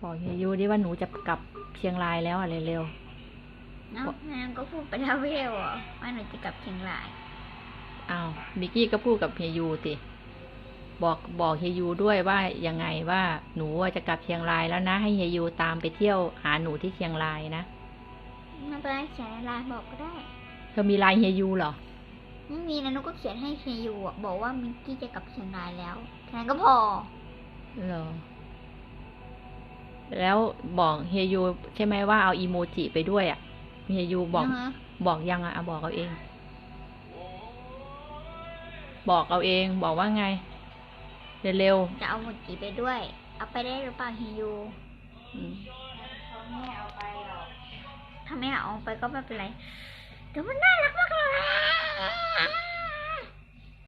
บอกเฮียยูดิว่าหนูจะกลับเชียงรายแล้วอะเร็วเนาะแม่ก็พูดไปแล้วไม่ใช่เหรอว่าหนูจะกลับเชียงรายๆอ้าวมิกกี้ก็พูดกับเฮียยูติบอกบอกเฮียยูด้วยว่ายังไงว่าหนูอะจะกลับเชียงรายแล้วนะ ให้เฮียยูตามไปเที่ยวหาหนูที่เชียงรายนะไม่เป็นไรเขียนในไลน์บอกก็ได้ เธอมีไลน์เฮียยูเหรอไม่มีนะหนุก็เขียนให้เฮียยูอะบอกว่ามิกกี้จะกลับเชียงรายแล้วแค่นั้นก็พอเหรอ แล้วบอกเฮียยูใช่ไหมว่าเอาอีโมจิไปด้วยอะเฮียยูบอกนะฮะบอกยังอะอะบอกเอาเอง บอกเอาเอง บอกว่าไงเร็วจะเอาหมดจีไปด้วย เอาไปได้หรือเปล่าเฮียยูๆอืมถ้าไม่เอาไปก็ไม่เป็นไรแต่มันน่ารักมากเลย